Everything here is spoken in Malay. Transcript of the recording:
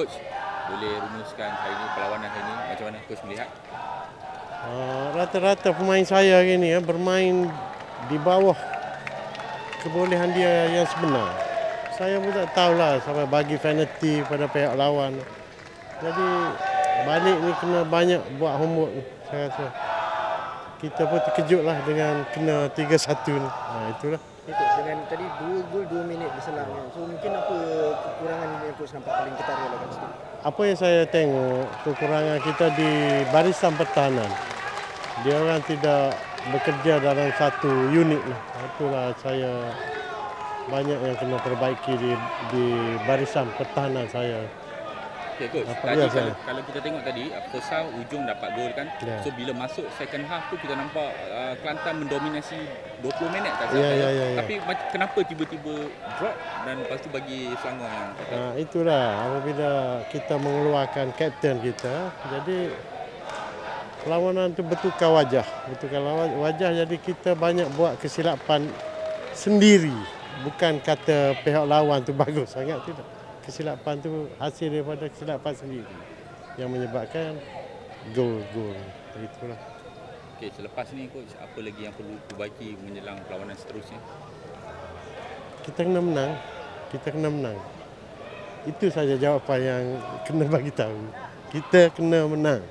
coach boleh rumuskan hari ini perlawanan hari ini macam mana coach melihat? Uh, rata-rata pemain saya hari ni ya, bermain di bawah kebolehan dia yang sebenar. Saya pun tak tahulah sampai bagi penalty pada pihak lawan. Jadi balik ni kena banyak buat homework saya rasa. Kita pun terkejut lah dengan kena 3-1 ni. Ha, itulah. Coach, dengan tadi dua gol dua minit berselang kan. So mungkin apa kekurangan yang coach nampak paling ketara lah kat situ? Apa yang saya tengok kekurangan kita di barisan pertahanan. Dia orang tidak bekerja dalam satu unit lah. Itulah saya banyak yang kena perbaiki di, di barisan pertahanan saya. Okay coach, Apa tadi kalau, saya? kalau kita tengok tadi uh, first half ujung dapat gol kan. Ya. So bila masuk second half tu kita nampak uh, Kelantan mendominasi 20 minit tak saya. ya, ya, ya. Tapi mac- kenapa tiba-tiba drop dan lepas tu bagi Selangor yang Ha, itulah apabila kita mengeluarkan kapten kita, jadi perlawanan tu bertukar wajah. Bertukar wajah jadi kita banyak buat kesilapan sendiri. Bukan kata pihak lawan tu bagus sangat tidak. Kesilapan tu hasil daripada kesilapan sendiri yang menyebabkan gol-gol. Itulah. Okay, selepas ni coach apa lagi yang perlu perbaiki menjelang perlawanan seterusnya? Kita kena menang. Kita kena menang. Itu saja jawapan yang kena bagi tahu. Kita kena menang.